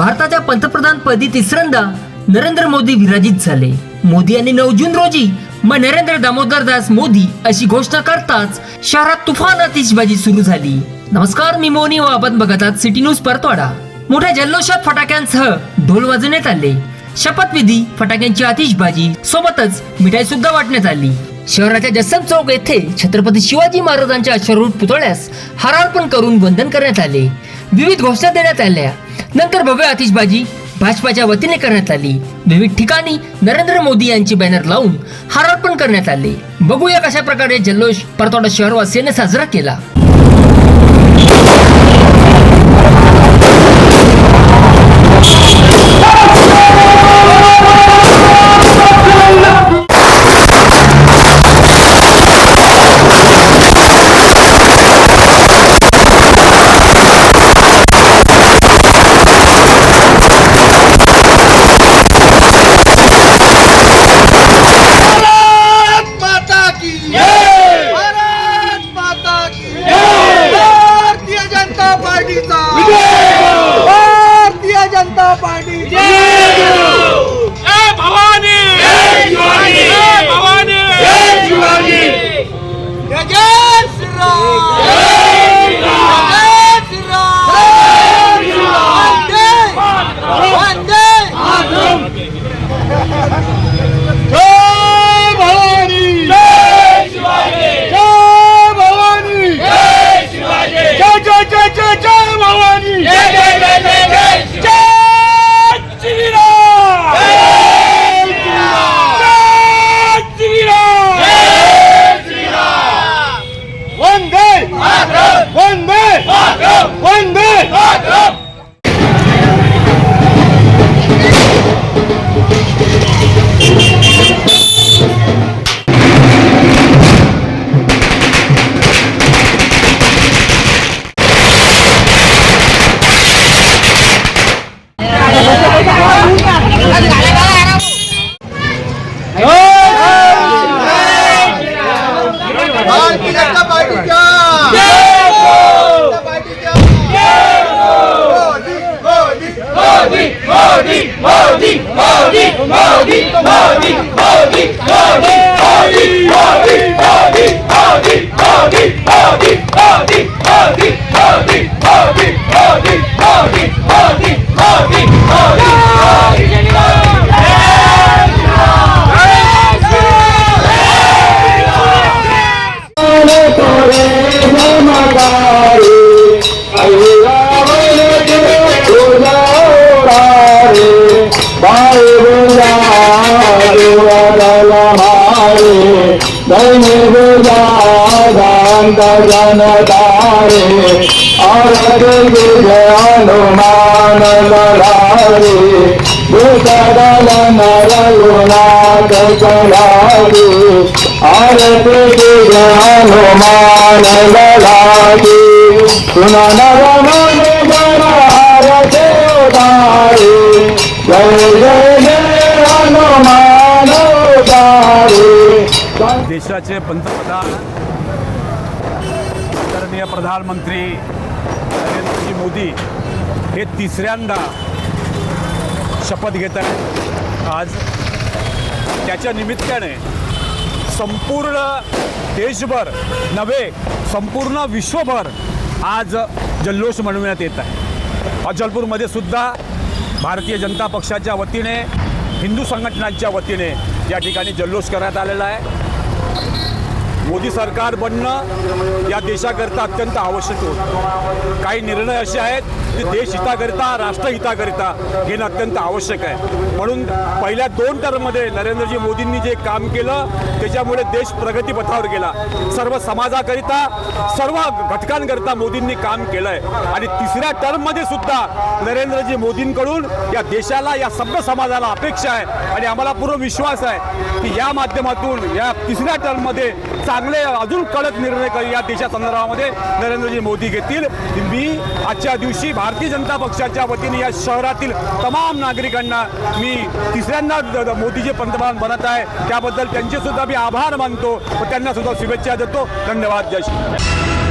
भारताच्या पंतप्रधान पदी तिसऱ्यांदा नरेंद्र मोदी विराजित झाले. मोदी यांनी नऊ जून रोजी मग नरेंद्र दामोदर दास मोदी अशी घोषणा करताच शहरात तुफान आतिषबाजी सुरू झाली. नमस्कार मी मोनी व आपण बघत आहात सिटी न्यूज परतवाडा. मोठ्या जल्लोषात फटाक्यांसह ढोल वाजवण्यात आले. शपथविधी फटाक्यांची आतिषबाजी सोबतच मिठाई सुद्धा वाटण्यात आली. शहराच्या जसम चौक येथे छत्रपती शिवाजी महाराजांच्या अश्वरूढ पुतळ्यास हारार्पण करून वंदन करण्यात आले. विविध घोषणा देण्यात आल्या. नंतर भव्य आतिषबाजी भाजपाच्या वतीने करण्यात आली. विविध ठिकाणी नरेंद्र मोदी यांची बॅनर लावून हारार्पण करण्यात आले. बघूया कशा प्रकारे जल्लोष परतवाडा शहरवासियांनी साजरा केला. 안 돼! 안 돼! 안 돼! तारे धनी गुजा दान दर्शन तारे औरत गुजय हनुमान लड़ारे भूतल नर गुनाथ चढ़ारे औरत गुजय हनुमान लड़ारे जय जय देशाचे पंतप्रधान आदरणीय प्रधानमंत्री नरेंद्रजी मोदी हे तिसऱ्यांदा शपथ घेत आहेत. आज त्याच्या निमित्ताने संपूर्ण देशभर नव्हे संपूर्ण विश्वभर आज जल्लोष मनविण्यात येत आहे. अचलपूरमध्ये सुद्धा भारतीय जनता पक्षाच्या वतीने हिंदू संघटनांच्या वतीने या ठिकाणी जल्लोष करण्यात आलेला आहे. मोदी सरकार बनणं या देशाकरता अत्यंत आवश्यक होतं. काही निर्णय असे आहेत की देश हिताकरिता राष्ट्रहिताकरिता घेणं अत्यंत आवश्यक आहे. म्हणून पहिल्या दोन टर्ममध्ये नरेंद्रजी मोदींनी जे काम केलं त्याच्यामुळे देश प्रगतीपथावर गेला. सर्व समाजाकरिता सर्व घटकांकरिता मोदींनी काम केलं आहे आणि तिसऱ्या टर्ममध्ये सुद्धा नरेंद्रजी मोदींकडून या देशाला या सभ्य समाजाला अपेक्षा आहे. आणि आम्हाला पूर्ण विश्वास आहे की या माध्यमातून या तिसऱ्या टर्ममध्ये चांगले चांगले अजून कडक निर्णय कर- या देशासंदर्भामध्ये नरेंद्रजी मोदी घेतील. मी आजच्या दिवशी भारतीय जनता पक्षाच्या वतीने या शहरातील तमाम नागरिकांना मी तिसऱ्यांदा द- मोदीचे पंतप्रधान बनत आहे. त्याबद्दल त्यांचे सुद्धा मी आभार मानतो. व त्यांना सुद्धा शुभेच्छा देतो. धन्यवाद. जय श्री